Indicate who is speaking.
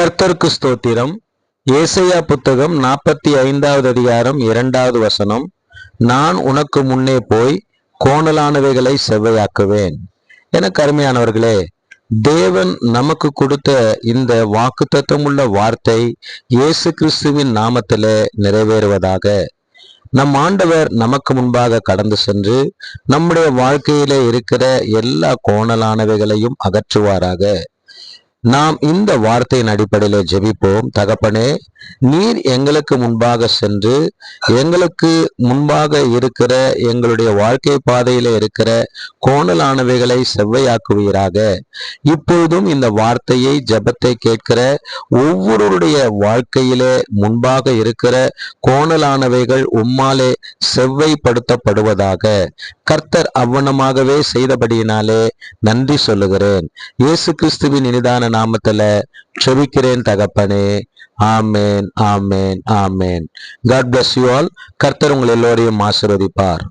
Speaker 1: கர்த்தருக்கு ஸ்தோத்திரம். ஏசையா புத்தகம் நாற்பத்தி ஐந்தாவது அதிகாரம் இரண்டாவது வசனம். நான் உனக்கு முன்னே போய் கோணலானவைகளை செவ்வையாக்குவேன். என கருமையானவர்களே தேவன் நமக்கு கொடுத்த இந்த வாக்குத்தத்தமுள்ள வார்த்தை இயேசு கிறிஸ்துவின் நாமத்திலே நிறைவேறுவதாக. நம் ஆண்டவர் நமக்கு முன்பாக கடந்து சென்று நம்முடைய வாழ்க்கையிலே இருக்கிற எல்லா கோணலானவைகளையும் அகற்றுவாராக. நாம் இந்த வார்த்தையின் அடிப்படையில் ஜெபிப்போம். தகப்பனே நீர் எங்களுக்கு முன்பாக சென்று எங்களுக்கு முன்பாக இருக்கிற எங்களுடைய வாழ்க்கை பாதையில இருக்கிற கோணலானவைகளை செவ்வையாக்குவீராக. இப்பொழுதும் இந்த வார்த்தையை ஜெபத்தை கேட்கிற ஒவ்வொருடைய வாழ்க்கையிலே முன்பாக இருக்கிற கோணலானவைகள் உம்மாலே செவ்வைப்படுத்தப்படுவதாக கர்த்தர் அவ்வனமாகவே செய்தபடியினாலே நன்றி சொல்லுகிறேன். இயேசு கிறிஸ்துவின் இனிதான நாமத்துல செபிக்கிறேன் தகப்பனே. ஆமேன் ஆமேன் ஆமேன். காட் பிளஸ் யூ ஆல் கர்த்தர் உங்கள் எல்லோரையும் ஆசிர்வதிப்பார்.